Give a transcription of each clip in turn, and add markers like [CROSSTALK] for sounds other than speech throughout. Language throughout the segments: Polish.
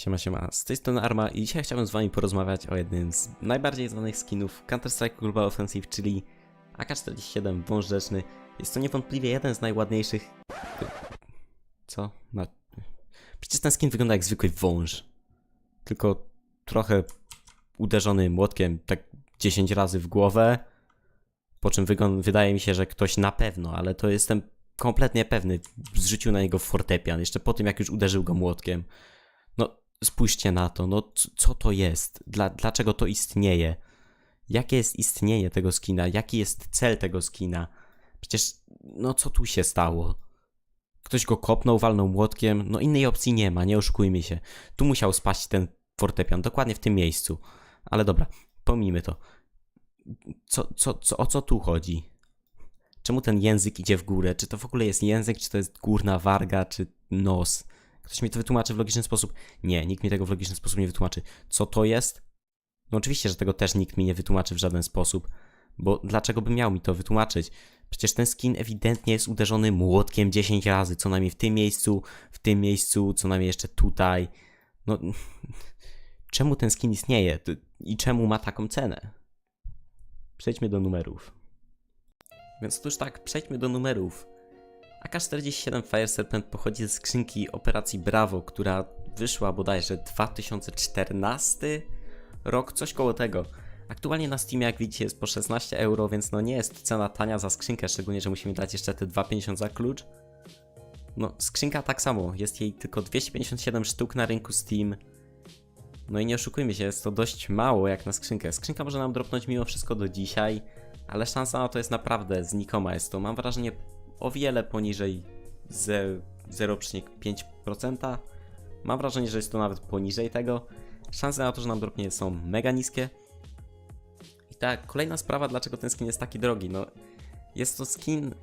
Siema, siema. Z tej strony Arma i dzisiaj chciałbym z wami porozmawiać o jednym z najbardziej znanych skinów Counter-Strike Global Offensive, czyli AK-47 Wąż Rzeczny. Jest to niewątpliwie jeden z najładniejszych... Co? Na... Przecież ten skin wygląda jak zwykły wąż. Tylko trochę uderzony młotkiem tak 10 razy w głowę. Po czym wydaje mi się, że ktoś na pewno, ale to jestem kompletnie pewny, zrzucił na niego fortepian, jeszcze po tym jak już uderzył go młotkiem. Spójrzcie na to, no co to jest? Dla, dlaczego to istnieje? Jakie jest istnienie tego skina? Jaki jest cel tego skina? Przecież, no co tu się stało? Ktoś go kopnął, walnął młotkiem, no innej opcji nie ma, nie oszukujmy się. Tu musiał spaść ten fortepian, dokładnie w tym miejscu. Ale dobra, pomijmy to. Co, co, co, o co tu chodzi? Czemu ten język idzie w górę? Czy to w ogóle jest język, czy to jest górna warga, czy nos? Ktoś mi to wytłumaczy w logiczny sposób? Nie, nikt mi tego w logiczny sposób nie wytłumaczy. Co to jest? No oczywiście, że tego też nikt mi nie wytłumaczy w żaden sposób. Bo dlaczego by miał mi to wytłumaczyć? Przecież ten skin ewidentnie jest uderzony młotkiem 10 razy, co najmniej w tym miejscu, w tym miejscu, co najmniej jeszcze tutaj. No, [LAUGHS] czemu ten skin istnieje i czemu ma taką cenę? Przejdźmy do numerów. Więc otóż tak, przejdźmy do numerów. AK-47 Fire Serpent pochodzi ze skrzynki operacji Bravo, która wyszła bodajże 2014 rok, coś koło tego. Aktualnie na Steamie, jak widzicie, jest po 16 euro, więc no nie jest cena tania za skrzynkę, szczególnie, że musimy dać jeszcze te 2,50 za klucz. No, skrzynka tak samo, jest jej tylko 257 sztuk na rynku Steam. No i nie oszukujmy się, jest to dość mało jak na skrzynkę. Skrzynka może nam dropnąć mimo wszystko do dzisiaj, ale szansa na to jest naprawdę znikoma. Jest to, mam wrażenie, o wiele poniżej ze- 0,5%. Mam wrażenie, że jest to nawet poniżej tego. Szanse na to, że nam dropnie są mega niskie. I tak, kolejna sprawa, dlaczego ten skin jest taki drogi. No, jest to skin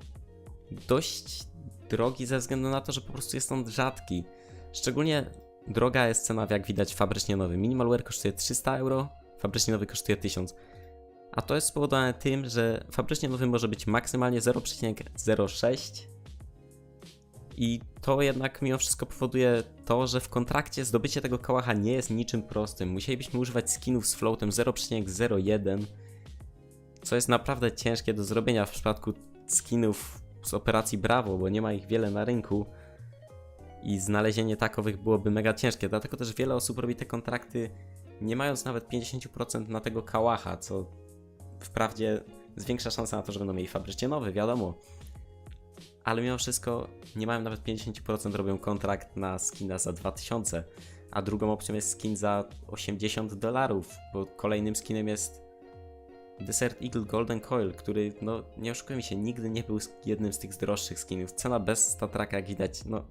dość drogi ze względu na to, że po prostu jest on rzadki. Szczególnie droga jest cena, jak widać, fabrycznie nowy. Minimalware kosztuje 300 euro, fabrycznie nowy kosztuje 1000. A to jest spowodowane tym, że fabrycznie nowy może być maksymalnie 0,06 i to jednak mimo wszystko powoduje to, że w kontrakcie zdobycie tego kałacha nie jest niczym prostym. Musielibyśmy używać skinów z floatem 0,01, co jest naprawdę ciężkie do zrobienia w przypadku skinów z operacji Bravo, bo nie ma ich wiele na rynku i znalezienie takowych byłoby mega ciężkie. Dlatego też wiele osób robi te kontrakty nie mając nawet 50% na tego kałacha, co wprawdzie zwiększa szansa na to, że będą mieli fabrycznie nowy, wiadomo. Ale mimo wszystko nie mają nawet 50%, robią kontrakt na skina za 2000, a drugą opcją jest skin za 80 dolarów, bo kolejnym skinem jest Desert Eagle Golden Coil, który, no nie oszukujmy się, nigdy nie był jednym z tych droższych skinów. Cena bez statraka, jak widać, no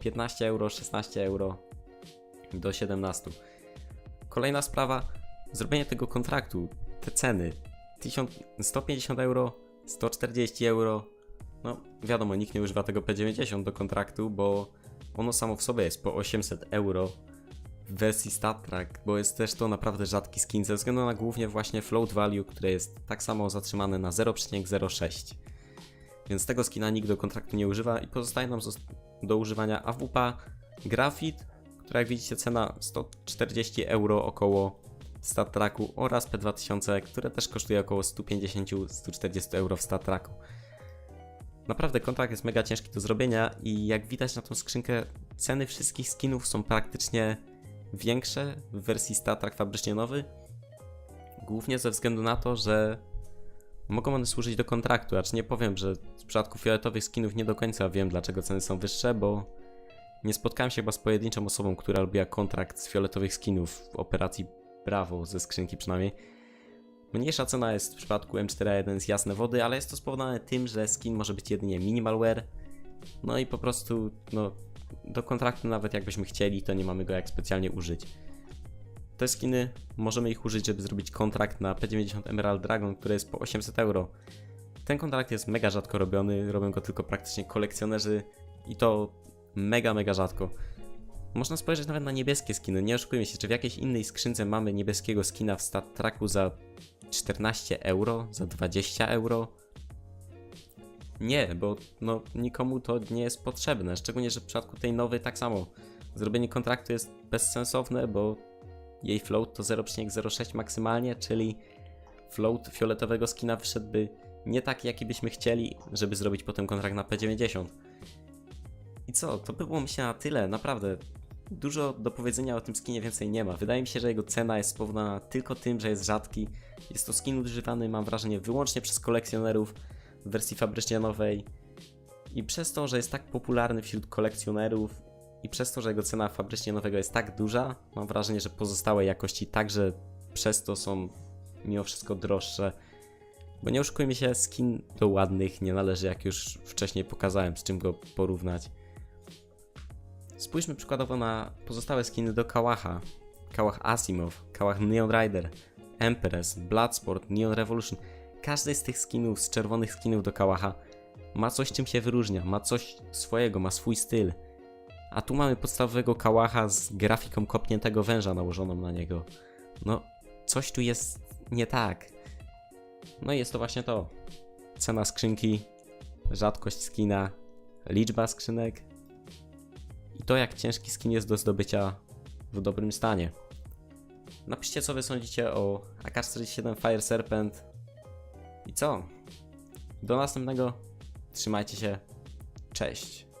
15 euro, 16 euro do 17. Kolejna sprawa, zrobienie tego kontraktu, te ceny, 1000, 150 euro, 140 euro, no wiadomo, nikt nie używa tego P90 do kontraktu, bo ono samo w sobie jest po 800 euro w wersji StatTrack, bo jest też to naprawdę rzadki skin ze względu na głównie właśnie float value, które jest tak samo zatrzymane na 0,06. Więc tego skina nikt do kontraktu nie używa i pozostaje nam do używania AWP, Graphit, która jak widzicie cena 140 euro około w StatTracku oraz P2000, które też kosztuje około 150-140 euro w StatTracku. Naprawdę kontrakt jest mega ciężki do zrobienia i jak widać na tą skrzynkę ceny wszystkich skinów są praktycznie większe w wersji StatTrack fabrycznie nowy. Głównie ze względu na to, że mogą one służyć do kontraktu, acz nie powiem, że w przypadku fioletowych skinów nie do końca wiem dlaczego ceny są wyższe, bo nie spotkałem się chyba z pojedynczą osobą, która robiła kontrakt z fioletowych skinów w operacji Bravo, ze skrzynki przynajmniej. Mniejsza cena jest w przypadku M4A1 z jasne wody, ale jest to spowodowane tym, że skin może być jedynie minimalware. No i po prostu, no, do kontraktu nawet jakbyśmy chcieli, to nie mamy go jak specjalnie użyć. Te skiny możemy ich użyć, żeby zrobić kontrakt na P90 Emerald Dragon, który jest po 800 euro. Ten kontrakt jest mega rzadko robiony, robią go tylko praktycznie kolekcjonerzy i to mega, mega rzadko. Można spojrzeć nawet na niebieskie skiny, nie oszukujmy się, czy w jakiejś innej skrzynce mamy niebieskiego skina w stat tracku za 14 euro, za 20 euro? Nie, bo no, nikomu to nie jest potrzebne, szczególnie, że w przypadku tej nowej tak samo zrobienie kontraktu jest bezsensowne, bo jej float to 0,06 maksymalnie, czyli float fioletowego skina wyszedłby nie taki, jaki byśmy chcieli, żeby zrobić potem kontrakt na P90. I co, to by było myślę na tyle, naprawdę. Dużo do powiedzenia o tym skinie więcej nie ma. Wydaje mi się, że jego cena jest spowodowana tylko tym, że jest rzadki. Jest to skin używany, mam wrażenie, wyłącznie przez kolekcjonerów w wersji fabrycznie nowej. I przez to, że jest tak popularny wśród kolekcjonerów i przez to, że jego cena fabrycznie nowego jest tak duża, mam wrażenie, że pozostałe jakości także przez to są mimo wszystko droższe. Bo nie oszukujmy się, skin do ładnych nie należy, jak już wcześniej pokazałem, z czym go porównać. Spójrzmy przykładowo na pozostałe skiny do Kałacha. Kałach Asimov, Kałach Neon Rider, Empress, Bloodsport, Neon Revolution. Każdy z tych skinów, z czerwonych skinów do Kałacha ma coś czym się wyróżnia, ma coś swojego, ma swój styl. A tu mamy podstawowego Kałacha z grafiką kopniętego węża nałożoną na niego. No, coś tu jest nie tak. No i jest to właśnie to. Cena skrzynki, rzadkość skina, liczba skrzynek i to jak ciężki skin jest do zdobycia w dobrym stanie. Napiszcie co wy sądzicie o AK-47 Fire Serpent i co? Do następnego. Trzymajcie się. Cześć.